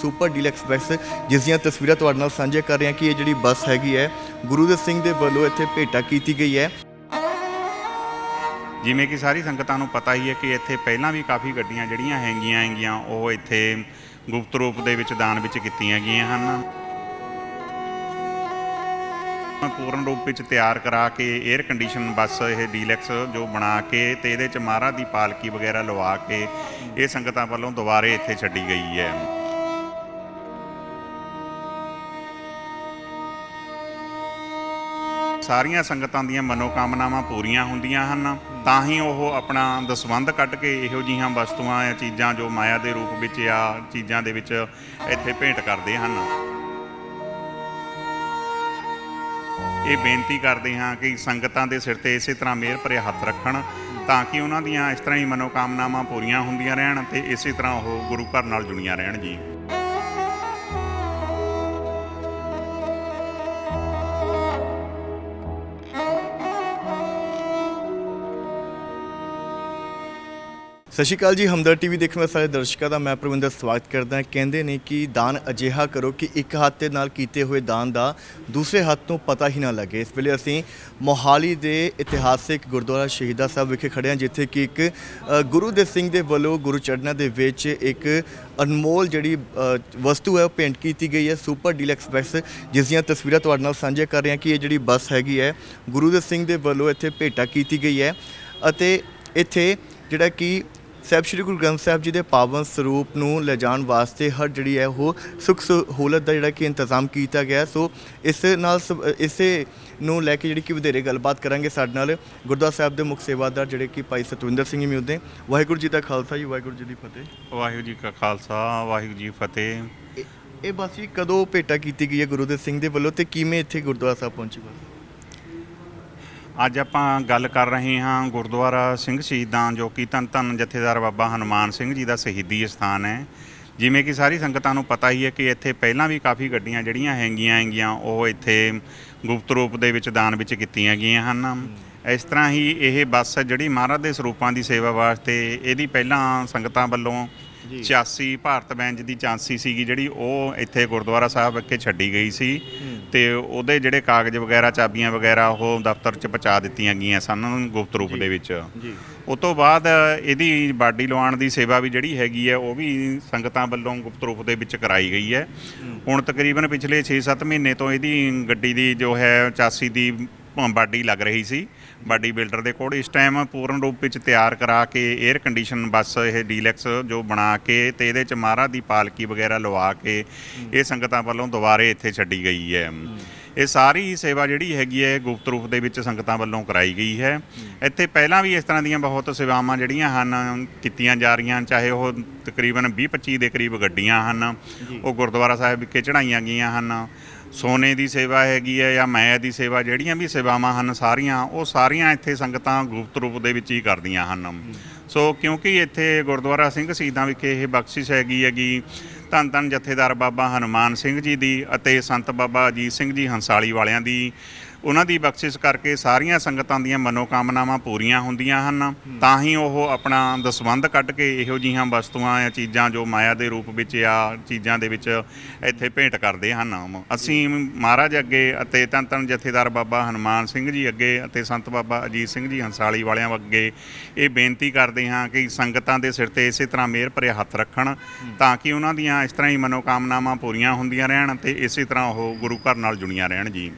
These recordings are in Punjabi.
ਸੁਪਰ ਡੀਲ ਐਕਸਪ੍ਰੈਸ ਜਿਸ ਦੀਆਂ ਤਸਵੀਰਾਂ ਤੁਹਾਡੇ ਨਾਲ ਸਾਂਝੀਆਂ ਕਰ ਰਹੇ ਹਾਂ ਕਿ ਇਹ ਜਿਹੜੀ ਬੱਸ ਹੈਗੀ ਹੈ, ਗੁਰੂ ਸਿੰਘ ਦੇ ਵੱਲੋਂ ਇੱਥੇ ਭੇਟਾ ਕੀਤੀ ਗਈ ਹੈ। ਜਿਵੇਂ ਕਿ ਸਾਰੀ ਸੰਗਤਾਂ ਨੂੰ ਪਤਾ ਹੀ ਹੈ ਕਿ ਇੱਥੇ ਪਹਿਲਾਂ ਵੀ ਕਾਫੀ ਗੱਡੀਆਂ ਜਿਹੜੀਆਂ ਹੈਗੀਆਂ ਹੈਗੀਆਂ, ਉਹ ਇੱਥੇ ਗੁਪਤ ਰੂਪ ਦੇ ਵਿੱਚ ਦਾਨ ਵਿੱਚ ਕੀਤੀਆਂ ਗਈਆਂ ਹਨ। ਪੂਰਨ ਰੂਪ ਵਿੱਚ ਤਿਆਰ ਕਰਾ ਕੇ 에ਅਰ ਕੰਡੀਸ਼ਨ ਬੱਸ ਇਹ ਡੀਲੈਕਸ ਜੋ ਬਣਾ ਕੇ ਤੇ ਇਹਦੇ ਚ ਮਹਾਰਾਜ ਦੀ ਪਾਲਕੀ ਵਗੈਰਾ ਲਵਾ ਕੇ ਇਹ ਸੰਗਤਾਂ ਵੱਲੋਂ ਦੁਬਾਰੇ ਇੱਥੇ ਛੱਡੀ ਗਈ ਹੈ। ਸਾਰੀਆਂ ਸੰਗਤਾਂ ਦੀਆਂ ਮਨੋਕਾਮਨਾਵਾਂ ਪੂਰੀਆਂ ਹੁੰਦੀਆਂ ਹਨ, ਤਾਂ ਹੀ ਉਹ ਆਪਣਾ ਦਸਵੰਧ ਕੱਢ ਕੇ ਇਹੋ ਜਿਹੀਆਂ ਵਸਤੂਆਂ ਜਾਂ ਚੀਜ਼ਾਂ ਜੋ ਮਾਇਆ ਦੇ ਰੂਪ ਵਿੱਚ ਜਾਂ ਚੀਜ਼ਾਂ ਦੇ ਵਿੱਚ ਇੱਥੇ ਭੇਂਟ ਕਰਦੇ ਹਨ। ਇਹ ਬੇਨਤੀ ਕਰਦੇ ਹਾਂ ਕਿ ਸੰਗਤਾਂ ਦੇ ਸਿਰ ਤੇ ਇਸੇ ਤਰ੍ਹਾਂ ਮਿਹਰ ਭਰੇ ਹੱਥ ਰੱਖਣ, ਤਾਂ ਕਿ ਉਹਨਾਂ ਦੀਆਂ ਇਸ ਤਰ੍ਹਾਂ ਹੀ ਮਨੋਕਾਮਨਾਵਾਂ ਪੂਰੀਆਂ ਹੁੰਦੀਆਂ ਰਹਿਣ ਤੇ ਇਸੇ ਤਰ੍ਹਾਂ ਉਹ ਗੁਰੂ ਘਰ ਨਾਲ ਜੁੜੀਆਂ ਰਹਿਣ ਜੀ। ਸਤਿ ਸ਼੍ਰੀ ਅਕਾਲ ਜੀ ਹਮਦਰ ਟੀਵੀ ਦੇਖਣ ਵਾਲੇ ਸਾਰੇ ਦਰਸ਼ਕਾਂ ਦਾ ਮੈਂ ਪ੍ਰਵਿੰਦਰ ਸਵਾਗਤ ਕਰਦਾ ਹਾਂ। ਕਹਿੰਦੇ ਨੇ ਕਿ ਦਾਨ ਅਜਿਹਾ ਕਰੋ ਕਿ ਇੱਕ ਹੱਥ ਦੇ ਨਾਲ ਕੀਤੇ ਹੋਏ ਦਾਨ ਦਾ ਦੂਸਰੇ ਹੱਥ ਤੋਂ ਪਤਾ ਹੀ ਨਾ ਲੱਗੇ। ਇਸ ਵੇਲੇ ਅਸੀਂ ਮੋਹਾਲੀ ਦੇ ਇਤਿਹਾਸਿਕ ਗੁਰਦੁਆਰਾ ਸ਼ਹੀਦਾ ਸਾਹਿਬ ਵਿਖੇ ਖੜੇ ਹਾਂ ਜਿੱਥੇ ਕਿ ਇੱਕ ਅ, ਗੁਰੂ ਦੇ ਸਿੰਘ ਦੇ ਵੱਲੋਂ ਗੁਰੂ ਚੜਨਾ ਦੇ ਵਿੱਚ ਇੱਕ ਅਨਮੋਲ ਜਿਹੜੀ ਅ, ਵਸਤੂ ਹੈ ਉਹ ਪੇਂਟ ਕੀਤੀ ਗਈ ਹੈ ਸੁਪਰ ਡੀਲਕਸ ਬੱਸ ਜਿਸ ਦੀਆਂ ਤਸਵੀਰਾਂ ਤੁਹਾਡੇ ਨਾਲ ਸਾਂਝੀਆਂ ਕਰ ਰਹੇ ਹਾਂ ਕਿ ਇਹ ਜਿਹੜੀ ਬੱਸ ਹੈਗੀ ਹੈ ਗੁਰੂ ਦੇ ਸਿੰਘ ਦੇ ਵੱਲੋਂ ਇੱਥੇ ਭੇਟਾ ਕੀਤੀ ਗਈ ਹੈ। ਅਤੇ ਇੱਥੇ ਜਿਹੜਾ ਕਿ ਸਾਹਿਬ ਸ੍ਰੀ ਗੁਰੂ ਗ੍ਰੰਥ ਸਾਹਿਬ ਜੀ ਦੇ ਪਾਵਨ ਸਰੂਪ ਨੂੰ ਲਿਜਾਣ ਵਾਸਤੇ ਹਰ ਜਿਹੜੀ ਹੈ ਉਹ ਸੁਖ ਸਹੂਲਤ ਦਾ ਜਿਹੜਾ ਕਿ ਇੰਤਜ਼ਾਮ ਕੀਤਾ ਗਿਆ। ਸੋ ਇਸ ਨਾਲ ਇਸੇ ਨੂੰ ਲੈ ਕੇ ਜਿਹੜੀ ਕਿ ਵਧੇਰੇ ਗੱਲਬਾਤ ਕਰਾਂਗੇ ਸਾਡੇ ਨਾਲ ਗੁਰਦੁਆਰਾ ਸਾਹਿਬ ਦੇ ਮੁੱਖ ਸੇਵਾਦਾਰ ਜਿਹੜੇ ਕਿ ਭਾਈ ਸਤਵਿੰਦਰ ਸਿੰਘ ਜੀ ਮਿਲਦੇ ਵਾਹਿਗੁਰੂ ਜੀ ਦਾ ਖਾਲਸਾ ਜੀ ਵਾਹਿਗੁਰੂ ਜੀ ਦੀ ਫਤਿਹ। ਵਾਹਿਗੁਰੂ ਜੀ ਕਾ ਖਾਲਸਾ ਵਾਹਿਗੁਰੂ ਜੀ ਫਤਿਹ। ਇਹ- ਇਹ ਬੱਸ ਜੀ ਕਦੋਂ ਭੇਟਾ ਕੀਤੀ ਗਈ ਹੈ ਗੁਰੂ ਦੇ ਸਿੰਘ ਦੇ ਵੱਲੋਂ ਤੇ ਕਿਵੇਂ ਇੱਥੇ ਗੁਰਦੁਆਰਾ ਸਾਹਿਬ ਪਹੁੰਚੀ ਬੱਸ? ਅੱਜ ਆਪਾਂ ਗੱਲ ਕਰ ਰਹੇ ਹਾਂ ਗੁਰਦੁਆਰਾ ਸਿੰਘ ਸ਼ਹੀਦਾਂ ਜੋ ਕਿ ਧੰਨ ਧੰਨ ਜਥੇਦਾਰ ਬਾਬਾ ਹਨੂਮਾਨ ਸਿੰਘ ਜੀ ਦਾ ਸ਼ਹੀਦੀ ਸਥਾਨ ਹੈ। ਜਿਵੇਂ ਕਿ ਸਾਰੀ ਸੰਗਤਾਂ ਨੂੰ ਪਤਾ ਹੀ ਹੈ ਕਿ ਇੱਥੇ ਪਹਿਲਾਂ ਵੀ ਕਾਫੀ ਗੱਡੀਆਂ ਜਿਹੜੀਆਂ ਹੈਗੀਆਂ ਹੈਗੀਆਂ ਉਹ ਇੱਥੇ ਗੁਪਤ ਰੂਪ ਦੇ ਵਿੱਚ ਦਾਨ ਵਿੱਚ ਕੀਤੀਆਂ ਗਈਆਂ ਹਨ। ਇਸ ਤਰ੍ਹਾਂ ਹੀ ਇਹ ਬੱਸ ਜਿਹੜੀ ਮਹਾਰਾਜ ਦੇ ਸਰੂਪਾਂ ਦੀ ਸੇਵਾ ਵਾਸਤੇ ਇਹਦੀ ਪਹਿਲਾਂ ਸੰਗਤਾਂ ਵੱਲੋਂ ਜੀ। 86 ਭਾਰਤ ਬੈਂਚ ਦੀ ਚਾਂਸੀ ਸੀਗੀ ਜਿਹੜੀ ਉਹ ਇੱਥੇ ਗੁਰਦੁਆਰਾ ਸਾਹਿਬ ਅੱਗੇ ਛੱਡੀ ਗਈ ਸੀ। ਤੇ ਉਹਦੇ ਜਿਹੜੇ ਕਾਗਜ਼ ਵਗੈਰਾ ਚਾਬੀਆਂ ਵਗੈਰਾ ਉਹ ਦਫ਼ਤਰ 'ਚ ਪਹੁੰਚਾ ਦਿੱਤੀਆਂ ਗਈਆਂ ਸਨ ਗੁਪਤ ਰੂਪ ਦੇ ਵਿੱਚ। ਜੀ। ਉਸ ਤੋਂ ਬਾਅਦ ਇਹਦੀ ਬਾਡੀ ਲਵਾਉਣ ਦੀ ਸੇਵਾ ਵੀ ਜਿਹੜੀ ਹੈਗੀ ਹੈ ਉਹ ਵੀ ਸੰਗਤਾਂ ਵੱਲੋਂ ਗੁਪਤ ਰੂਪ ਦੇ ਵਿੱਚ ਕਰਾਈ ਗਈ ਹੈ। ਹੁਣ ਤਕਰੀਬਨ ਪਿਛਲੇ 6-7 ਮਹੀਨੇ ਤੋਂ ਇਹਦੀ ਗੱਡੀ ਦੀ ਜੋ ਹੈ ਚਾਸੀ ਦੀ ਬਾਡੀ ਲੱਗ ਰਹੀ ਸੀ। ਬਾਡੀ ਬਿਲਡਰ ਦੇ ਕੋਲ। ਇਸ ਟਾਈਮ ਪੂਰਨ ਰੂਪ ਵਿੱਚ ਤਿਆਰ ਕਰਾ ਕੇ 에ਅਰ ਕੰਡੀਸ਼ਨ ਬੱਸ ਇਹ ਡੀਲੈਕਸ ਜੋ ਬਣਾ ਕੇ ਤੇ ਇਹਦੇ ਚ ਮਹਾਰਾਜ ਦੀ ਪਾਲਕੀ ਵਗੈਰਾ ਲਵਾ ਕੇ ਇਹ ਸੰਗਤਾਂ ਵੱਲੋਂ ਦੁਬਾਰੇ ਇੱਥੇ ਛੱਡੀ ਗਈ ਹੈ। ਇਹ ਸਾਰੀ ਸੇਵਾ ਜਿਹੜੀ ਹੈਗੀ ਹੈ ਗੁਪਤ ਰੂਪ ਦੇ ਵਿੱਚ ਸੰਗਤਾਂ ਵੱਲੋਂ ਕਰਾਈ ਗਈ ਹੈ। ਇੱਥੇ ਪਹਿਲਾਂ ਵੀ ਇਸ ਤਰ੍ਹਾਂ ਦੀਆਂ ਬਹੁਤ ਸੇਵਾਵਾਂ ਜਿਹੜੀਆਂ ਹਨ ਕੀਤੀਆਂ ਜਾ ਰਹੀਆਂ ਚਾਹੇ ਉਹ ਤਕਰੀਬਨ 20-25 ਦੇ ਕਰੀਬ ਗੱਡੀਆਂ ਹਨ ਉਹ ਗੁਰਦੁਆਰਾ ਸਾਹਿਬ ਵਿਖੇ ਚੜਾਈਆਂ ਗਈਆਂ ਹਨ। ਸੋਨੇ ਦੀ ਸੇਵਾ ਹੈਗੀ ਹੈ ਜਾਂ ਮਾਇਆ ਦੀ ਸੇਵਾ, ਜਿਹੜੀਆਂ ਵੀ ਸੇਵਾਵਾਂ ਹਨ ਸਾਰੀਆਂ, ਉਹ ਸਾਰੀਆਂ ਇੱਥੇ ਸੰਗਤਾਂ ਗੁਪਤ ਰੂਪ ਦੇ ਵਿੱਚ ਹੀ ਕਰਦੀਆਂ ਹਨ। ਸੋ ਕਿਉਂਕਿ ਇੱਥੇ ਗੁਰਦੁਆਰਾ ਸਿੰਘ ਸ਼ਹੀਦਾਂ ਵਿਖੇ ਇਹ ਬਖਸ਼ਿਸ਼ ਹੈਗੀ ਹੈਗੀ ਧੰਨ ਧੰਨ ਜਥੇਦਾਰ ਬਾਬਾ ਹਨੂਮਾਨ ਸਿੰਘ ਜੀ ਦੀ ਅਤੇ ਸੰਤ ਬਾਬਾ ਅਜੀਤ ਸਿੰਘ ਜੀ ਹੰਸਾਲੀ ਵਾਲਿਆਂ ਦੀ ਉਹਨਾਂ ਦੀ ਬਖਸ਼ਿਸ਼ ਕਰਕੇ ਸਾਰੀਆਂ ਸੰਗਤਾਂ ਦੀਆਂ ਮਨੋਕਾਮਨਾਵਾਂ ਪੂਰੀਆਂ ਹੁੰਦੀਆਂ ਹਨ। ਤਾਂ ਹੀ ਉਹ ਆਪਣਾ ਦਸਵੰਧ ਕੱਢ ਕੇ ਇਹੋ ਜਿਹੀਆਂ ਵਸਤੂਆਂ ਜਾਂ ਚੀਜ਼ਾਂ ਜੋ ਮਾਇਆ ਦੇ ਰੂਪ ਵਿੱਚ ਜਾਂ ਚੀਜ਼ਾਂ ਦੇ ਵਿੱਚ ਇੱਥੇ ਭੇਂਟ ਕਰਦੇ ਹਨ। ਅਸੀਂ ਮਹਾਰਾਜ ਅੱਗੇ ਅਤੇ ਧੰਨ ਧੰਨ ਜਥੇਦਾਰ ਬਾਬਾ ਹਨੂਮਾਨ ਸਿੰਘ ਜੀ ਅੱਗੇ ਅਤੇ ਸੰਤ ਬਾਬਾ ਅਜੀਤ ਸਿੰਘ ਜੀ ਹੰਸਾਲੀ ਵਾਲਿਆਂ ਅੱਗੇ ਇਹ ਬੇਨਤੀ ਕਰਦੇ ਹਾਂ ਕਿ ਸੰਗਤਾਂ ਦੇ ਸਿਰ ਤੇ ਇਸੇ ਤਰ੍ਹਾਂ ਮਿਹਰ ਭਰੇ ਹੱਥ ਰੱਖਣ ਤਾਂ ਕਿ ਉਹਨਾਂ ਦੀਆਂ ਇਸ ਤਰ੍ਹਾਂ ਹੀ ਮਨੋਕਾਮਨਾਵਾਂ ਪੂਰੀਆਂ ਹੁੰਦੀਆਂ ਰਹਿਣ ਤੇ ਇਸੇ ਤਰ੍ਹਾਂ ਉਹ ਗੁਰੂ ਘਰ ਨਾਲ ਜੁੜੀਆਂ ਰਹਿਣ ਜੀ।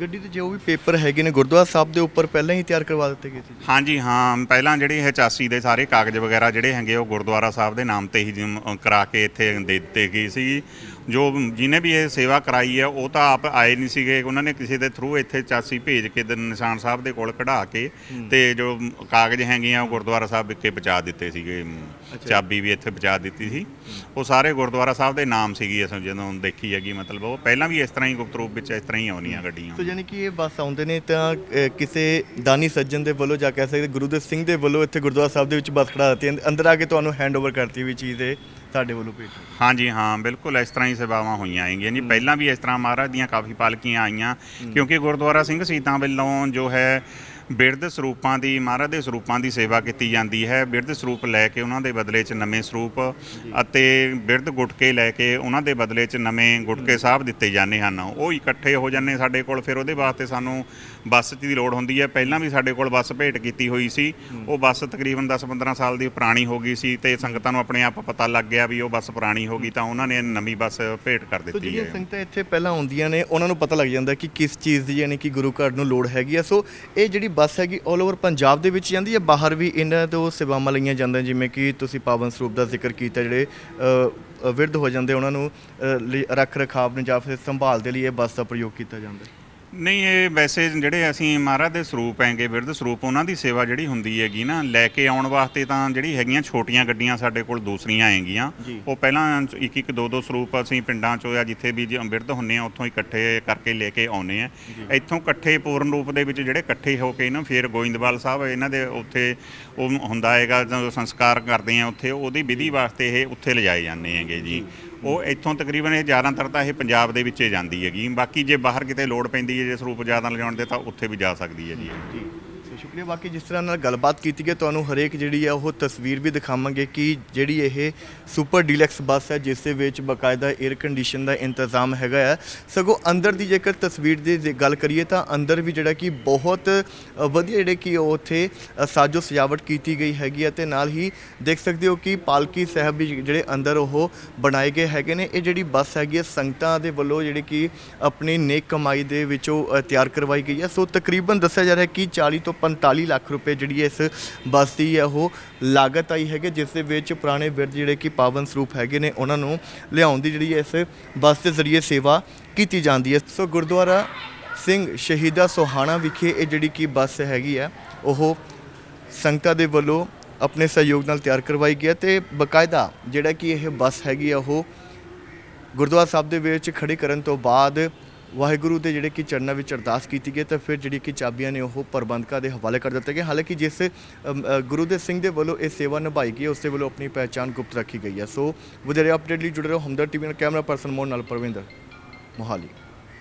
ਗੱਡੀ ਦੇ ਜੋ ਵੀ ਪੇਪਰ ਹੈਗੇ ਨੇ ਗੁਰਦੁਆਰਾ ਸਾਹਿਬ ਦੇ ਉੱਪਰ ਪਹਿਲਾਂ ਹੀ ਤਿਆਰ ਕਰਵਾ ਦਿੱਤੇ ਗਏ ਸੀ ਹਾਂਜੀ ਹਾਂ ਪਹਿਲਾਂ ਜਿਹੜੇ ਇਹ 84 ਦੇ ਸਾਰੇ ਕਾਗਜ਼ ਵਗੈਰਾ ਜਿਹੜੇ ਹੈਗੇ ਉਹ ਗੁਰਦੁਆਰਾ ਸਾਹਿਬ ਦੇ ਨਾਮ ਤੇ ਹੀ ਜਿਮ- ਅ, ਕਰਾ ਕੇ ਇੱਥੇ ਦੇ ਦਿੱਤੇ ਗਏ ਸੀ ਜੋ ਜਿਹਨੇ ਵੀ ਇਹ ਸੇਵਾ ਕਰਾਈ ਹੈ ਉਹ ਤਾਂ ਆਪ ਆਏ ਨਹੀਂ ਸੀਗੇ। ਉਹਨਾਂ ਨੇ ਕਿਸੇ ਦੇ ਥਰੂ ਇੱਥੇ 84 ਭੇਜ ਕੇ ਨਿਸ਼ਾਨ ਸਾਹਿਬ ਦੇ ਕੋਲ ਕਢਾ ਕੇ ਤੇ ਜੋ ਕਾਗਜ਼ ਹੈਗੇ ਆ ਉਹ ਗੁਰਦੁਆਰਾ ਸਾਹਿਬ ਵਿਖੇ ਪਹੁੰਚਾ ਦਿੱਤੇ ਸੀਗੇ। ਚਾਬੀ ਵੀ ਇੱਥੇ ਪਹੁੰਚਾ ਦਿੱਤੀ ਸੀ। ਉਹ ਸਾਰੇ ਗੁਰਦੁਆਰਾ ਸਾਹਿਬ ਦੇ ਨਾਮ ਸੀਗੀ ਅਸੀਂ ਜਦੋਂ ਦੇਖੀ ਹੈਗੀ ਮਤਲਬ ਉਹ ਪਹਿਲਾਂ ਵੀ ਇਸ ਤਰ੍ਹਾਂ ਹੀ ਗੁਪਤ ਰੂਪ ਵਿੱਚ ਇਸ ਤਰ੍ਹਾਂ ਹੀ ਆਉਣੀਆਂ ਗੱਡੀਆਂ। ਸੋ ਯਾਨੀ ਕਿ ਇਹ ਬੱਸ ਆਉਂਦੇ ਨੇ ਤਾਂ ਅ, ਕਿਸੇ ਦਾਨੀ ਸੱਜਣ ਦੇ ਵੱਲੋਂ ਜਾਂ ਕਹਿ ਸਕਦੇ ਗੁਰੂ ਦੇ ਸਿੰਘ ਦੇ ਵੱਲੋਂ ਇੱਥੇ ਗੁਰਦੁਆਰਾ ਸਾਹਿਬ ਦੇ ਵਿੱਚ ਬੱਸ ਖੜਾ ਦਿੱਤੀ ਅੰਦ- ਅੰਦਰ ਆ ਕੇ ਤੁਹਾਨੂੰ ਹੈਂਡਓਵਰ ਕਰਤੀ ਵੀ ਚੀਜ਼ ਇਹ। ਸਾਡੇ ਵੱਲੋਂ ਭੇਟ ਹੋਈ। ਹਾਂਜੀ ਹਾਂ ਬਿਲਕੁਲ ਇਸ ਤਰ੍ਹਾਂ ਹੀ ਸੇਵਾਵਾਂ ਹੋਈਆਂ ਹੈਗੀਆਂ ਜੀ। ਪਹਿਲਾਂ ਵੀ ਇਸ ਤਰ੍ਹਾਂ ਮਹਾਰਾਜ ਦੀਆਂ ਕਾਫੀ ਪਾਲਕੀਆਂ ਆਈਆਂ ਕਿਉਂਕਿ ਗੁਰਦੁਆਰਾ ਸਿੰਘ ਸੀਤਾਂ ਵੱਲੋਂ ਜੋ ਹੈ ਬਿਰਧ ਸਰੂਪਾਂ ਦੀ ਮਹਾਰਾਜ ਦੇ ਸਰੂਪਾਂ ਦੀ ਸੇਵਾ ਕੀਤੀ ਜਾਂਦੀ ਹੈ। ਬਿਰਧ ਸਰੂਪ ਲੈ ਕੇ ਉਹਨਾਂ ਦੇ ਬਦਲੇ 'ਚ ਨਵੇਂ ਸਰੂਪ ਅਤੇ ਬਿਰਧ ਗੁਟਕੇ ਲੈ ਕੇ ਉਹਨਾਂ ਦੇ ਬਦਲੇ 'ਚ ਨਵੇਂ ਗੁਟਕੇ ਸਾਹਿਬ ਦਿੱਤੇ ਜਾਂਦੇ ਹਨ। ਉਹ ਇਕੱਠੇ ਹੋ ਜਾਂਦੇ ਸਾਡੇ ਕੋਲ ਫਿਰ ਉਹਦੇ ਵਾਸਤੇ ਸਾਨੂੰ ਬੱਸ ਦੀ ਲੋੜ ਹੁੰਦੀ ਹੈ। ਪਹਿਲਾਂ ਵੀ ਸਾਡੇ ਕੋਲ ਬੱਸ ਭੇਟ ਕੀਤੀ ਹੋਈ ਸੀ। ਉਹ ਬੱਸ ਤਕਰੀਬਨ 10-15 ਸਾਲ ਦੀ ਪੁਰਾਣੀ ਹੋ ਗਈ ਸੀ ਤੇ ਸੰਗਤਾਂ ਨੂੰ ਆਪਣੇ ਆਪ ਪਤਾ ਲੱਗ ਗਿਆ ਵੀ ਉਹ ਬੱਸ ਪੁਰਾਣੀ ਹੋ ਗਈ ਤਾਂ ਉਹਨਾਂ ਨੇ ਨਵੀਂ ਬੱਸ ਭੇਟ ਕਰ ਦਿੱਤੀ ਜਿਹੜੀਆਂ ਹੈ। ਸੰਗਤਾਂ ਇੱਥੇ ਪਹਿਲਾਂ ਆਉਂਦੀਆਂ ਨੇ ਉਹਨਾਂ ਨੂੰ ਪਤਾ ਲੱਗ ਜਾਂਦਾ ਕਿ ਕਿਸ ਚੀਜ਼ ਦੀ ਯਾਨੀ ਕਿ ਗੁਰੂ ਘਰ ਨੂੰ ਲੋੜ ਹੈਗੀ ਆ। ਸੋ ਇਹ ਜਿਹੜੀ ਬੱਸ ਹੈਗੀ 올 ਓਵਰ ਪੰਜਾਬ ਦੇ ਵਿੱਚ ਜਾਂਦੀ ਹੈ ਬਾਹਰ ਵੀ ਇਹਨਾਂ ਤੋਂ ਸੇਵਾਵਾਂ ਲਈਆਂ ਜਾਂਦੀਆਂ ਜਿਵੇਂ ਕਿ ਤੁਸੀਂ ਪਾਵਨ ਸਰੂਪ ਦਾ ਜ਼ਿਕਰ ਕੀਤਾ ਜਿਹੜੇ ਅ, ਵਿਰਧ ਹੋ ਜਾਂਦੇ ਉਹਨਾਂ ਨੂੰ ਲਈ ਰੱਖ ਰਖਾਵ ਨੂੰ ਜਾਂ ਫਿਰ ਸੰਭਾਲ ਦੇ ਲਈ ਇਹ ਬੱਸ ਦਾ ਪ੍ਰਯੋਗ ਕੀਤਾ ਜਾਂਦਾ ਹੈ। ਨਹੀਂ ਇਹ ਵੈਸੇ ਜਿਹੜੇ ਅਸੀਂ ਮਹਾਰਾਜ ਦੇ ਸਰੂਪ ਹੈਗੇ ਬਿਰਧ ਸਰੂਪ ਉਹਨਾਂ ਦੀ ਸੇਵਾ ਜਿਹੜੀ ਹੁੰਦੀ ਹੈਗੀ ਨਾ ਲੈ ਕੇ ਆਉਣ ਵਾਸਤੇ ਤਾਂ ਜਿਹੜੀ ਹੈਗੀਆਂ ਛੋਟੀਆਂ ਗੱਡੀਆਂ ਸਾਡੇ ਕੋਲ ਦੂਸਰੀਆਂ ਹੈਗੀਆਂ। ਉਹ ਪਹਿਲਾਂ ਇੱਕ ਇੱਕ ਦੋ ਦੋ ਸਰੂਪ ਅਸੀਂ ਪਿੰਡਾਂ ਚੋਂ ਜਾਂ ਜਿੱਥੇ ਵੀ ਜ- ਬਿਰਧ ਹੁੰਨੇ ਆ ਉੱਥੋਂ ਇਕੱਠੇ ਕਰਕੇ ਲੈ ਕੇ ਆਉਨੇ ਆ। ਇੱਥੋਂ ਇਕੱਠੇ ਪੂਰਨ ਰੂਪ ਦੇ ਵਿੱਚ ਜਿਹੜੇ ਇਕੱਠੇ ਹੋ ਕੇ ਨਾ ਫਿਰ ਗੋਇੰਦਵਾਲ ਸਾਹਿਬ ਇਹਨਾਂ ਦੇ ਉੱਥੇ ਉਹ ਹੁੰਦਾ ਹੈਗਾ ਜਦੋਂ ਸੰਸਕਾਰ ਕਰਦੇ ਆ ਉੱਥੇ ਉਹਦੀ ਵਿਧੀ ਵਾਸਤੇ ਇਹ ਉੱਥੇ ਲਿਜਾਏ ਜਾਂਦੇ ਹੈਗੇ ਜੀ। ਉਹ ਇੱਥੋਂ ਤਕਰੀਬਨ ਇਹ ਜ਼ਿਆਦਾਤਰ ਤਾਂ ਇਹ ਪੰਜਾਬ ਦੇ ਵਿੱਚ ਹੀ ਜਾਂਦੀ ਹੈਗੀ। ਬਾਕੀ ਜੇ ਬਾਹਰ ਕਿਤੇ ਲੋੜ ਪੈਂਦੀ ਹੈ, ਜੇ ਸਰੂਪ ਜ਼ਿਆਦਾ ਲਿਜਾਉਣ ਦੇ, ਤਾਂ ਉੱਥੇ ਵੀ ਜਾ ਸਕਦੀ ਹੈ ਜੀ। ਇਹ। ਬਾਕੀ ਜਿਸ ਤਰ੍ਹਾਂ ਨਾਲ ਗੱਲਬਾਤ ਕੀਤੀ ਗਈ ਤੁਹਾਨੂੰ ਹਰੇਕ ਜਿਹੜੀ ਹੈ ਉਹ ਤਸਵੀਰ ਵੀ ਦਿਖਾਵਾਂਗੇ ਕਿ ਜਿਹੜੀ ਇਹ ਸੁਪਰ ਡੀਲੈਕਸ ਬੱਸ ਹੈ ਜਿਸ ਦੇ ਵਿੱਚ ਬਕਾਇਦਾ 에ਅਰ ਕੰਡੀਸ਼ਨ ਦਾ ਇੰਤਜ਼ਾਮ ਹੈਗਾ ਹੈ ਸਗੋਂ ਅੰਦਰ ਦੀ ਜੇਕਰ ਤਸਵੀਰ ਦੀ ਜੇ ਗੱਲ ਕਰੀਏ ਤਾਂ ਅੰਦਰ ਵੀ ਜਿਹੜਾ ਕਿ ਬਹੁਤ ਵਧੀਆ ਜਿਹੜੇ ਕਿ ਉਹ ਉੱਥੇ ਸਾਜੋ ਸਜਾਵਟ ਕੀਤੀ ਗਈ ਹੈਗੀ ਹੈ ਤੇ ਨਾਲ ਹੀ ਦੇਖ ਸਕਦੇ ਹੋ ਕਿ ਪਾਲਕੀ ਸਾਹਿਬ ਵੀ ਜਿਹੜੇ ਅੰਦਰ ਉਹ ਬਣਾਏ ਗਏ ਹੈਗੇ ਨੇ ਇਹ ਜਿਹੜੀ ਬੱਸ ਹੈਗੀ ਹੈ ਸੰਗਤਾਂ ਦੇ ਵੱਲੋਂ ਜਿਹੜੀ ਕਿ ਆਪਣੀ ਨੇਕ ਕਮਾਈ ਦੇ ਵਿੱਚੋਂ ਅ, ਤਿਆਰ ਕਰਵਾਈ ਗਈ ਹੈ ਸੋ ਤਕਰੀਬਨ ਦੱਸਿਆ ਜਾ ਰਿਹਾ ਕਿ 40 ਤੋਂ 45 ਲੱਖ ਰੁਪਏ ਜਿਹੜੀ ਇਸ ਬੱਸ ਦੀ ਹੈ, ਉਹ ਲਾਗਤ ਆਈ ਹੈਗੀ, ਜਿਸ ਦੇ ਵਿੱਚ ਪੁਰਾਣੇ ਬਿਰਧ ਜਿਹੜੇ ਕਿ ਪਾਵਨ ਸਰੂਪ ਹੈਗੇ ਨੇ, ਉਹਨਾਂ ਨੂੰ ਲਿਆਉਣ ਦੀ ਜਿਹੜੀ ਇਸ ਬੱਸ ਦੇ ਜ਼ਰੀਏ ਸੇਵਾ ਕੀਤੀ ਜਾਂਦੀ ਹੈ। ਸੋ ਗੁਰਦੁਆਰਾ ਸਿੰਘ ਸ਼ਹੀਦਾ ਸੋਹਾਣਾ ਵਿਖੇ ਇਹ ਜਿਹੜੀ ਕਿ ਬੱਸ ਹੈਗੀ ਹੈ, ਉਹ ਸੰਗਤਾਂ ਦੇ ਵੱਲੋਂ ਆਪਣੇ ਸਹਿਯੋਗ ਨਾਲ ਤਿਆਰ ਕਰਵਾਈ ਗਈ ਹੈ ਤੇ ਬਕਾਇਦਾ ਜਿਹੜਾ ਕਿ ਇਹ ਬੱਸ ਹੈਗੀ ਆ ਉਹ ਗੁਰਦੁਆਰਾ ਸਾਹਿਬ ਦੇ ਵਿੱਚ ਖੜੀ ਕਰਨ ਤੋਂ ਬਾਅਦ ਵਾਹਿਗੁਰੂ ਦੇ ਜਿਹੜੇ ਕਿ ਚਰਨਾਂ ਵਿੱਚ ਅਰਦਾਸ ਕੀਤੀ ਗਈ ਤਾਂ ਫਿਰ ਜਿਹੜੀ ਕਿ ਚਾਬੀਆਂ ਨੇ ਉਹ ਪ੍ਰਬੰਧਕਾਂ ਦੇ ਹਵਾਲੇ ਕਰ ਦਿੱਤੇ ਗਏ। ਹਾਲਾਂਕਿ ਜਿਸ ਗੁਰੂ ਦੇ ਸਿੰਘ ਦੇ ਵੱਲੋਂ ਇਹ ਸੇਵਾ ਨਿਭਾਈ ਗਈ ਹੈ, ਉਸ ਦੇ ਵੱਲੋਂ ਆਪਣੀ ਪਹਿਚਾਣ ਗੁਪਤ ਰੱਖੀ ਗਈ ਹੈ। ਸੋ ਵਧੇਰੇ ਅਪਡੇਟ ਲਈ ਜੁੜੇ ਰਹੋ ਹਮਦਰ ਟੀਵੀ ਨਾਲ ਕੈਮਰਾ ਪਰਸਨ ਮੋਹਨ ਨਾਲ ਪਰਵਿੰਦਰ ਮੋਹਾਲੀ।